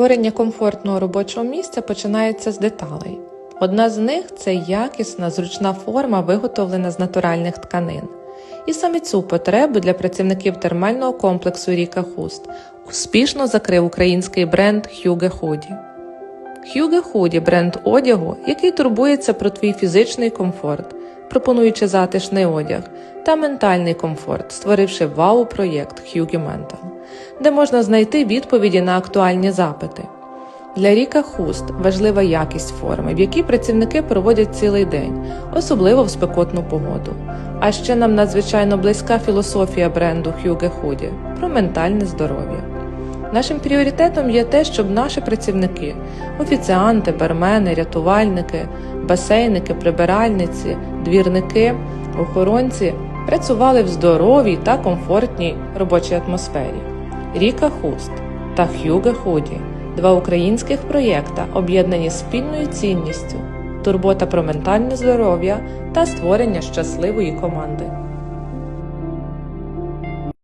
Створення комфортного робочого місця починається з деталей. Одна з них це якісна, зручна форма, виготовлена з натуральних тканин. І саме цю потребу для працівників термального комплексу Ріка Хуст успішно закрив український бренд Huge Hoodie. Huge Hoodie – бренд одягу, який турбується про твій фізичний комфорт, пропонуючи затишний одяг та ментальний комфорт, створивши вау-проєкт Huge Mental, де можна знайти відповіді на актуальні запити. Для Ріка Хуст важлива якість форми, в якій працівники проводять цілий день, особливо в спекотну погоду. А ще нам надзвичайно близька філософія бренду Huge Hoodie про ментальне здоров'я. Нашим пріоритетом є те, щоб наші працівники, офіціанти, бармени, рятувальники, басейники, прибиральниці, двірники, охоронці працювали в здоровій та комфортній робочій атмосфері. Ріка Хуст та Хюге Худі два українських проєкта, об'єднані спільною цінністю, турбота про ментальне здоров'я та створення щасливої команди.